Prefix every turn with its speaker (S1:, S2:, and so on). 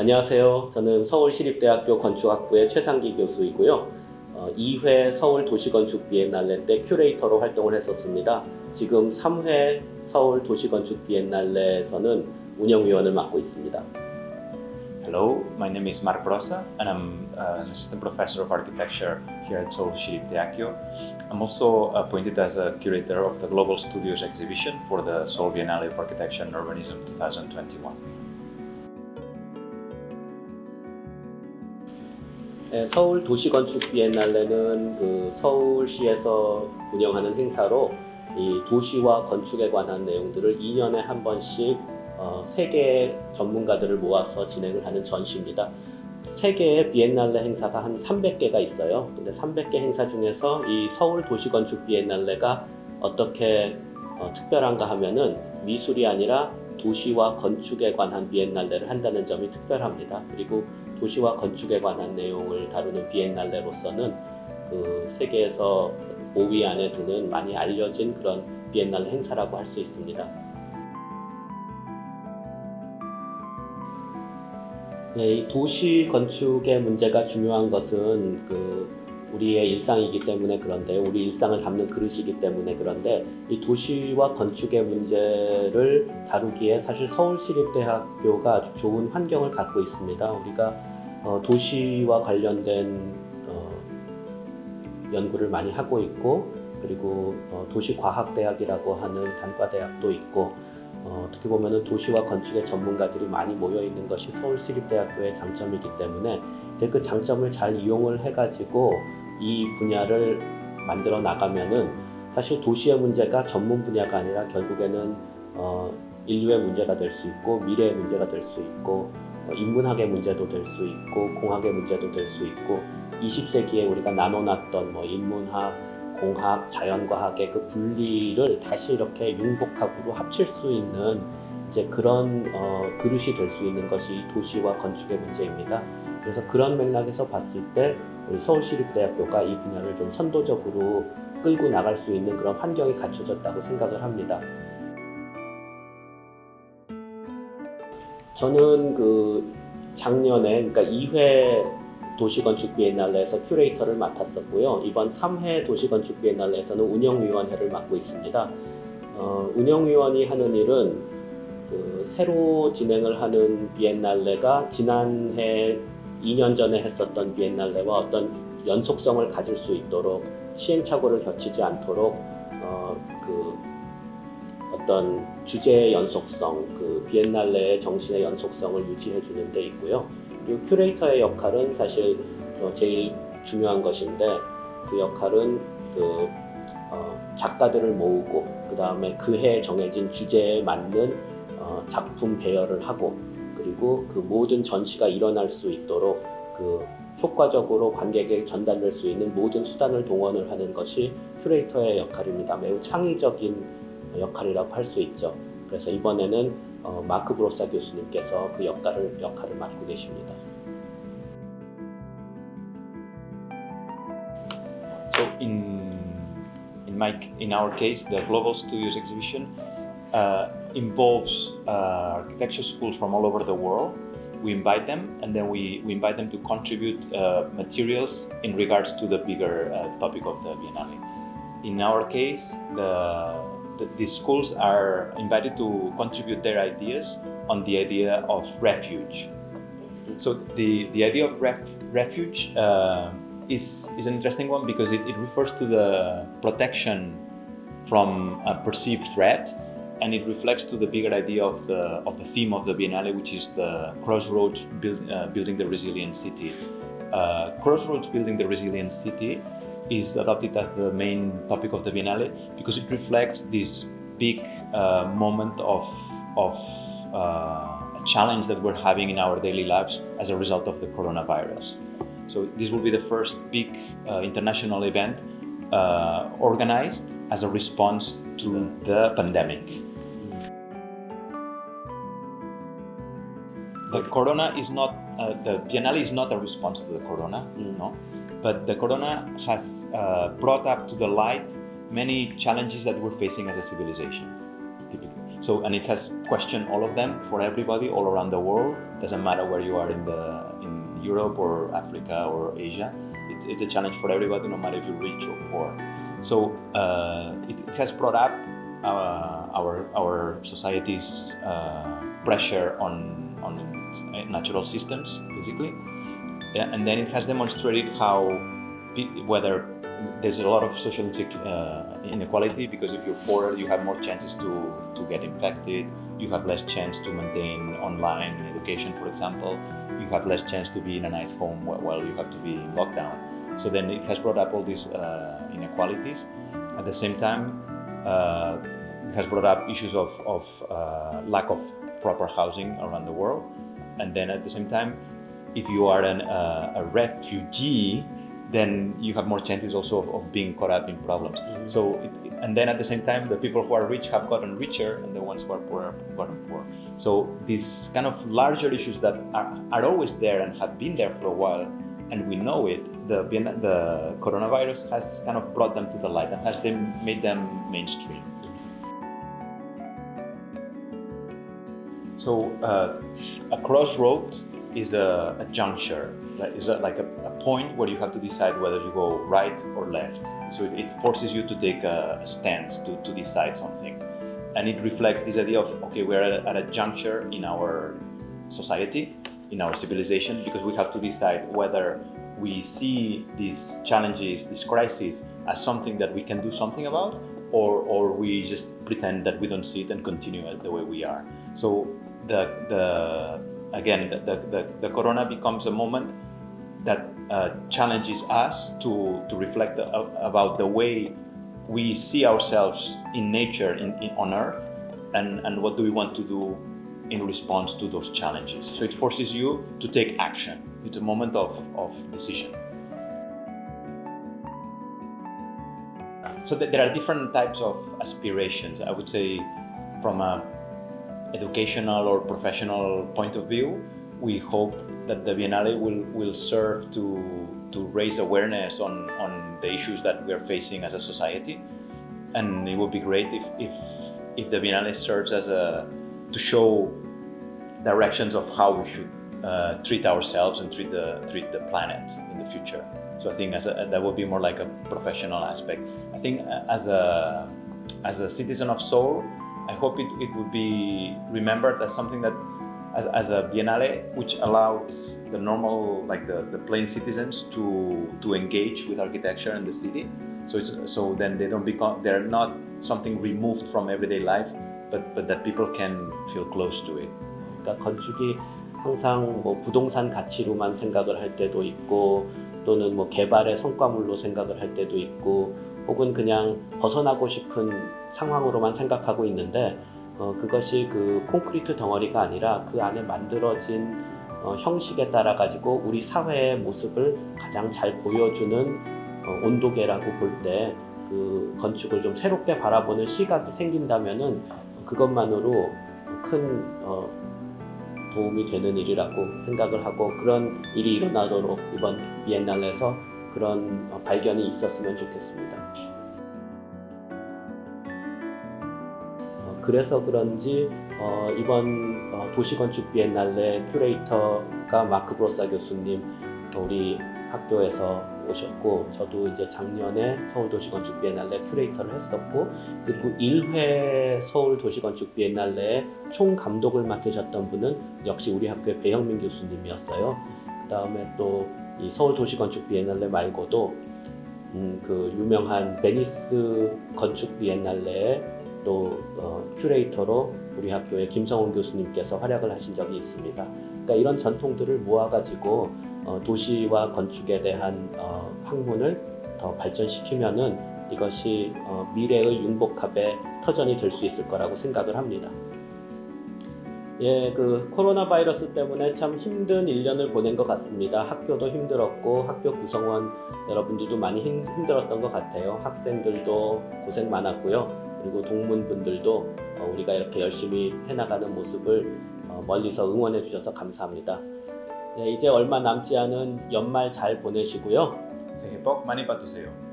S1: 안녕하세요. 저는 서울시립대학교 건축학부의 최상기 교수이고요. 어, 2회 서울 도시건축 비엔날레 때 큐레이터로 활동을 했었습니다. 지금 3회 서울 도시건축 비엔날레에서는 운영위원을 맡고 있습니다.
S2: Hello, my name is Marc Brossa, and I'm uh, an assistant professor of architecture here at Seoul Shirip Teakyo. I'm also appointed as a curator of the Global Studios exhibition for the Seoul Biennale of Architecture and Urbanism 2021.
S1: 네, 서울 도시건축 비엔날레는 그 서울시에서 운영하는 행사로 이 도시와 건축에 관한 내용들을 2년에 한 번씩 어, 세계 전문가들을 모아서 진행을 하는 전시입니다. 세계의 비엔날레 행사가 한 300개가 있어요. 근데 300개 행사 중에서 이 서울 도시건축 비엔날레가 어떻게 어, 특별한가 하면은 미술이 아니라 도시와 건축에 관한 비엔날레를 한다는 점이 특별합니다. 그리고 도시와 건축에 관한 내용을 다루는 비엔날레로서는 그 세계에서 5위 안에 드는 많이 알려진 그런 비엔날레 행사라고 할 수 있습니다. 네, 이 도시 건축의 문제가 중요한 것은 그 우리의 일상이기 때문에 그런데 우리 일상을 담는 그릇이기 때문에 그런데 이 도시와 건축의 문제를 다루기에 사실 서울시립대학교가 아주 좋은 환경을 갖고 있습니다. 우리가 어, 도시와 관련된 어, 연구를 많이 하고 있고 그리고 어, 도시과학대학이라고 하는 단과대학도 있고 어, 어떻게 보면 도시와 건축의 전문가들이 많이 모여 있는 것이 서울시립대학교의 장점이기 때문에 이제 그 장점을 잘 이용을 해가지고 이 분야를 만들어 나가면은 사실 도시의 문제가 전문 분야가 아니라 결국에는 어, 인류의 문제가 될 수 있고 미래의 문제가 될 수 있고 어, 인문학의 문제도 될 수 있고 공학의 문제도 될 수 있고 20세기에 우리가 나눠놨던 뭐 인문학, 공학, 자연과학의 그 분리를 다시 이렇게 융복합으로 합칠 수 있는 이제 그런 어, 그릇이 될 수 있는 것이 도시와 건축의 문제입니다. 그래서 그런 맥락에서 봤을 때 우리 서울시립대학교가 이 분야를 좀 선도적으로 끌고 나갈 수 있는 그런 환경이 갖춰졌다고 생각을 합니다. 저는 그 작년에 그러니까 2회 도시건축 비엔날레에서 큐레이터를 맡았었고요. 이번 3회 도시건축 비엔날레에서는 운영위원회를 맡고 있습니다. 어, 운영위원이 하는 일은 그 새로 진행을 하는 비엔날레가 지난해 2년 전에 했었던 비엔날레와 어떤 연속성을 가질 수 있도록 시행착오를 겹치지 않도록 어, 그 어떤 주제의 연속성, 그 비엔날레의 정신의 연속성을 유지해 주는 데 있고요. 그리고 큐레이터의 역할은 사실 어, 제일 중요한 것인데 그 역할은 그 어, 작가들을 모으고 그 다음에 그해 정해진 주제에 맞는 어, 작품 배열을 하고 그리고 그 모든 전시가 일어날 수 있도록 그 효과적으로 관객에게 전달될 수 있는 모든 수단을 동원을 하는 것이 큐레이터의 역할입니다. 매우 창의적인 역할이라고 할 수 있죠. 그래서 이번에는 어, 마크 브로사 교수님께서 그 역할을 역할을 맡고 계십니다.
S2: So in in my in our case, the Global Studios exhibition uh, involves uh, architecture schools from all over the world. We invite them, and then we, we invite them to contribute uh, materials in regards to the bigger uh, topic of the Biennale. In our case, the, the these schools are invited to contribute their ideas on the idea of refuge. So the the idea of ref, refuge. Uh, is, is an interesting one because it, it refers to the protection from a perceived threat and it reflects to the bigger idea of the, of the theme of the Biennale, which is the crossroads build, uh, building the resilient city. Uh, crossroads building the resilient city is adopted as the main topic of the Biennale because it reflects this big uh, moment of, of uh, a challenge that we're having in our daily lives as a result of the coronavirus. So this will be the first big uh, international event uh, organized as a response to the pandemic. The corona is not uh, the Biennale is not a response to the corona,
S1: Mm.
S2: no, but the corona has uh, brought up to the light many challenges that we're facing as a civilization. Typically. So and it has questioned all of them for everybody all around the world. Doesn't matter where you are in the in Europe or Africa or Asia. It's, it's a challenge for everybody, no matter if you're rich or poor. So uh, it, it has brought up uh, our our society's uh, pressure on on natural systems, basically, and then it has demonstrated how whether there's a lot of social uh, inequality because if you're poorer, you have more chances to to get infected. You have less chance to maintain online education, for example. You have less chance to be in a nice home while while you have to be in lockdown. So then it has brought up all these uh, inequalities. At the same time, uh, it has brought up issues of, of uh, lack of proper housing around the world. And then at the same time, if you are an, uh, a refugee, then you have more chances also of, of being caught up in problems. So, it, and then at the same time, the people who are rich have gotten richer, and the ones who are poor have gotten poor. So these kind of larger issues that are, are always there and have been there for a while, and we know it. The the coronavirus has kind of brought them to the light and has them made them mainstream. So uh, a crossroad is a, a juncture, is a, like a, a point where you have to decide whether you go right or left. So it, it forces you to take a, stance to, to decide something. And it reflects this idea of, okay, we're at a, at a juncture in our society, in our civilization, because we have to decide whether we see these challenges, this crisis, as something that we can do something about, or, or we just pretend that we don't see it and continue the way we are. So the, the again, the, the, the corona becomes a moment that uh, challenges us to, to reflect about the way we see ourselves in nature, in, in, on Earth, and, and what do we want to do in response to those challenges. So it forces you to take action. It's a moment of, of decision. So th- there are different types of aspirations. I would say, from a educational or professional point of view, we hope that the Biennale will, will serve to, to raise awareness on, on the issues that we are facing as a society. And it would be great if, if, if the Biennale serves as a, to show directions of how we should uh, treat ourselves and treat the, treat the planet in the future. So I think as a, that would be more like a professional aspect. I think as a, as a citizen of Seoul, I hope it, it would be remembered as something that, as, as a biennale, which allowed the normal, like the, the plain citizens to, to engage with architecture and the city. So it's so then they don't become they're not something removed from everyday life, but but that people can feel close to it.
S1: 그러니까 건축이 항상 뭐 부동산 가치로만 생각을 할 때도 있고 또는 뭐 개발의 성과물로 생각을 할 때도 있고 혹은 그냥 벗어나고 싶은 상황으로만 생각하고 있는데 어, 그것이 그 콘크리트 덩어리가 아니라 그 안에 만들어진 어, 형식에 따라 가지고 우리 사회의 모습을 가장 잘 보여주는 어, 온도계라고 볼 때 그 건축을 좀 새롭게 바라보는 시각이 생긴다면은 그것만으로 큰 어, 도움이 되는 일이라고 생각을 하고 그런 일이 일어나도록 이번 비엔날레에서 그런 어, 발견이 있었으면 좋겠습니다. 어, 그래서 그런지 어, 이번 어, 도시건축 비엔날레 큐레이터가 마크 브로사 교수님 어, 우리 학교에서 오셨고 저도 이제 작년에 서울도시건축 비엔날레 큐레이터를 했었고 그리고 1회 서울도시건축 비엔날레의 총 감독을 맡으셨던 분은 역시 우리 학교의 배영민 교수님이었어요. 그 다음에 또 이 서울 도시건축 비엔날레 말고도 음, 그 유명한 베니스 건축 비엔날레의 또 어, 큐레이터로 우리 학교의 김성훈 교수님께서 활약을 하신 적이 있습니다. 그러니까 이런 전통들을 모아가지고 어, 도시와 건축에 대한 어, 학문을 더 발전시키면은 이것이 어, 미래의 융복합의 터전이 될 수 있을 거라고 생각을 합니다. 예, 그 코로나 바이러스 때문에 참 힘든 1년을 보낸 것 같습니다. 학교도 힘들었고 학교 구성원 여러분들도 많이 힘, 힘들었던 것 같아요. 학생들도 고생 많았고요. 그리고 동문분들도 어, 우리가 이렇게 열심히 해나가는 모습을 어, 멀리서 응원해 주셔서 감사합니다. 네, 이제 얼마 남지 않은 연말 잘 보내시고요.
S2: Sehepok mani patuseyo.